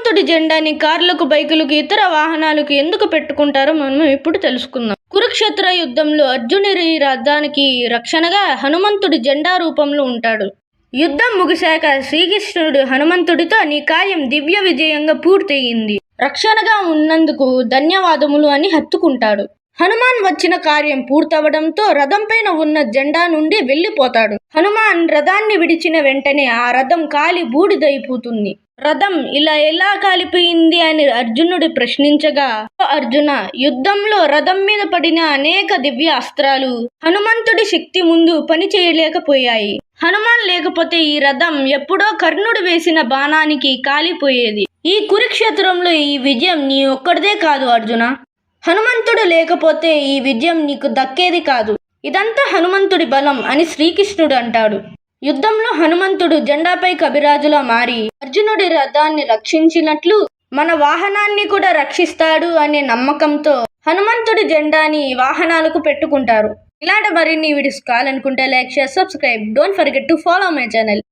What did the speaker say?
హనుమంతుడి జెండాని కార్లకు బైకులకు ఇతర వాహనాలకు ఎందుకు పెట్టుకుంటారో మనం ఇప్పుడు తెలుసుకుందాం. కురుక్షేత్ర యుద్ధంలో అర్జునుడి రథానికి రక్షణగా హనుమంతుడి జెండా రూపంలో ఉంటాడు. యుద్ధం ముగిశాక శ్రీకృష్ణుడు హనుమంతుడితో నీ కార్యం దివ్య విజయంగా పూర్తయింది. రక్షణగా ఉన్నందుకు ధన్యవాదములు అని హత్తుకుంటాడు. హనుమాన్ వచ్చిన కార్యం పూర్తవడంతో రథం పైన ఉన్న జెండా నుండి వెళ్ళిపోతాడు. హనుమాన్ రథాన్ని విడిచిన వెంటనే ఆ రథం కాలి బూడిదైపోతుంది. రథం ఇలా ఎలా కాలిపోయింది అని అర్జునుడు ప్రశ్నించగా అర్జున యుద్ధంలో రథం మీద పడిన అనేక దివ్య అస్త్రాలు హనుమంతుడి శక్తి ముందు పని చేయలేకపోయాయి. హనుమాన్ లేకపోతే ఈ రథం ఎప్పుడో కర్ణుడు వేసిన బాణానికి కాలిపోయేది. ఈ కురుక్షేత్రంలో ఈ విజయం నీ ఒక్కడిదే కాదు అర్జున. హనుమంతుడు లేకపోతే ఈ విజయం నీకు దక్కేది కాదు. ఇదంతా హనుమంతుడి బలం అని శ్రీకృష్ణుడు అంటాడు. యుద్ధంలో హనుమంతుడు జెండాపై కవిరాజులా మారి అర్జునుడి రథాన్ని రక్షించినట్లు మన వాహనాన్ని కూడా రక్షిస్తాడు అనే నమ్మకంతో హనుమంతుడి జెండాని వాహనాలకు పెట్టుకుంటారు. ఇలాంటి మరిన్ని వీడియోస్ కావాలనుకుంటే like share subscribe. Don't forget to follow my channel